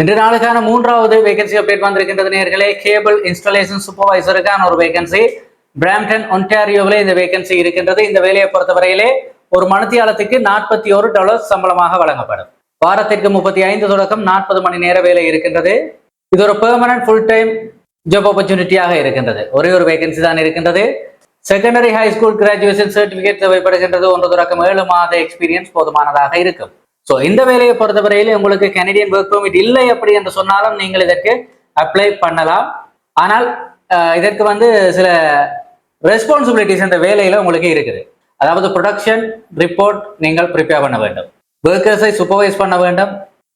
இன்று நாளுக்கான மூன்றாவது வேகன்சி அப்டேட் வந்திருக்கின்றது நேர்களே. கேபிள் இன்ஸ்டாலேஷன் சூப்பர்வைசருக்கான ஒரு வேகன்சி பிராம்டன் ஒன்டாரியோவில் இந்த வேகன்சி இருக்கின்றது. இந்த வேலையை பொறுத்தவரையிலே ஒரு மணித்தியாலத்துக்கு நாற்பத்தி ஒரு டாலர் சம்பளமாக வழங்கப்படும். வாரத்திற்கு முப்பத்தி ஐந்து தொடக்கம் நாற்பது மணி நேர வேலை இருக்கின்றது. இது ஒரு பெர்மனன்ட் ஃபுல் டைம் ஜாப் ஆப்பர்ச்சுனிட்டியாக இருக்கின்றது. ஒரே ஒரு வேகன்சி தான் இருக்கின்றது. Secondary high school graduation certificate தேவைப்படுகின்றது. ஒன்று தொடக்கம் ஏழு மாத எக்ஸ்பீரியன்ஸ் போதுமானதாக இருக்கும். ஸோ இந்த வேலையை பொறுத்தவரையில் உங்களுக்கு கனடியன் ஒர்க் பர்மிட் இல்லை அப்படி என்று சொன்னாலும் நீங்கள் இதற்கு அப்ளை பண்ணலாம். ஆனால் இதற்கு வந்து சில ரெஸ்பான்சிபிலிட்டிஸ் இந்த வேலையில உங்களுக்கு இருக்குது. அதாவது ப்ரொடக்ஷன் ரிப்போர்ட் நீங்கள் ப்ரிப்பேர் பண்ண வேண்டும். ஒர்க்கர்ஸை சூப்பர்வைஸ் பண்ண வேண்டும்.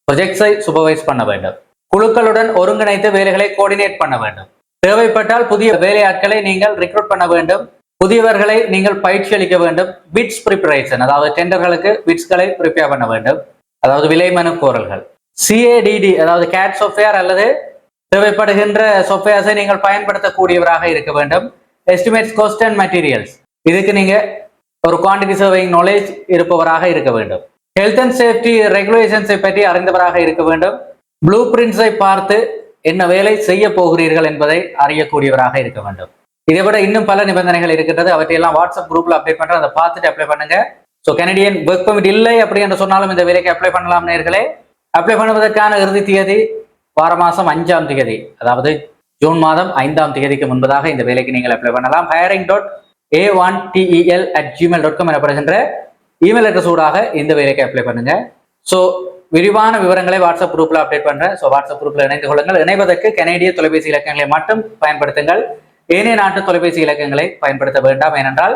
ப்ரொஜெக்ட்ஸை சூப்பர்வைஸ் பண்ண வேண்டும். குழுக்களுடன் ஒருங்கிணைத்து வேலைகளை கோஆர்டினேட் பண்ண வேண்டும். தேவைப்பட்டால் புதிய வேலையாட்களை நீங்கள் ரெக்ரூட் பண்ண வேண்டும். புதியவர்களை நீங்கள் பயிற்சி அளிக்க வேண்டும். பிட்ஸ் ப்ரிப்பரேஷன் அதாவது டெண்டர்களுக்கு பிட்ஸ்களை ப்ரிப்பேர் பண்ண வேண்டும். அதாவது விலை மனு கோரல்கள். சிஏடிடி அதாவது கேட் சாஃப்ட்வேர் அல்லது தேவைப்படுகின்ற சாஃப்ட்வேர்ஸை நீங்கள் பயன்படுத்தக்கூடியவராக இருக்க வேண்டும். எஸ்டிமேட்ஸ் கோஸ்ட் அண்ட் மெட்டீரியல்ஸ் இதுக்கு நீங்க ஒரு குவான்டிட்டி சர்விங் நாலேஜ் இருப்பவராக இருக்க வேண்டும். ஹெல்த் அண்ட் சேஃப்டி ரெகுலேஷன்ஸை பற்றி அறிந்தவராக இருக்க வேண்டும். ப்ளூ பிரிண்ட்ஸை பார்த்து என்ன வேலை செய்ய போகிறீர்கள் என்பதை அறியக்கூடியவராக இருக்க வேண்டும். இதை விட இன்னும் பல நிபந்தனைகள் இருக்கின்றது. அவற்றையெல்லாம் வாட்ஸ்அப் குரூப்ல அப்ளை பண்றேன் அதை பார்த்துட்டு அப்ளை பண்ணுங்க. ஸோ கனடியன் ஒர்க் பர்மிட் இல்லை அப்படி என்று சொன்னாலும் இந்த வேலைக்கு அப்ளை பண்ணலாம் நேர்களே. அப்ளை பண்ணுவதற்கான இறுதி தேதி வார மாதம் அஞ்சாம் தேதி. அதாவது ஜூன் மாதம் ஐந்தாம் தேதிக்கு முன்பதாக இந்த வேலைக்கு நீங்கள் அப்ளை பண்ணலாம். Hiring dot A one DEL at Gmail dot com எனப்படுகின்ற இமெயில் அட்ரஸ் ஊடாக இந்த வேலைக்கு அப்ளை பண்ணுங்க. ஸோ விரிவான விவரங்களை வாட்ஸ்அப் குரூப்ல அப்டேட் பண்றேன். ஸோ வாட்ஸ்அப் குரூப்ல இணைந்து கொள்ளுங்கள். இணைவதற்கு கனேடிய தொலைபேசி இலக்கங்களை மட்டும் பயன்படுத்துங்கள். ஏனைய நாட்டு தொலைபேசி இலக்கங்களை பயன்படுத்த வேண்டாம் ஏனென்றால்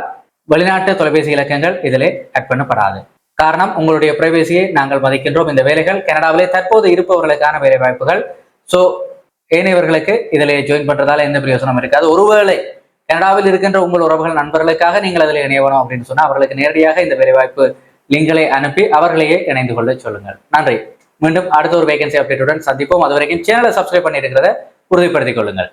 வெளிநாட்டு தொலைபேசி இலக்கங்கள் இதிலே ஆட் பண்ணப்படாது. காரணம் உங்களுடைய பிரைவேசியை நாங்கள் மதிக்கின்றோம். இந்த வேலைகள் கனடாவிலே தற்போது இருப்பவர்களுக்கான வேலை வாய்ப்புகள். ஸோ ஏனையவர்களுக்கு இதிலே ஜாயின் பண்றதால எந்த பிரயோசனம் இருக்காது. ஒருவேளை கனடாவில் இருக்கின்ற உங்கள் உறவுகள் நண்பர்களுக்காக நீங்கள் அதில் இணையணும் அப்படின்னு சொன்னால் அவர்களுக்கு நேரடியாக இந்த வேலைவாய்ப்பு லிங்களை அனுப்பி அவர்களையே இணைந்து கொள்ள சொல்லுங்கள். நன்றி. மீண்டும் அடுத்த ஒரு வேகன்சி அப்டேட்டுடன் சந்திப்போம். அது வரைக்கும் சேனலை சப்ஸ்கிரைப் பண்ணியிருக்கிறத உறுதிப்படுத்திக் கொள்ளுங்கள்.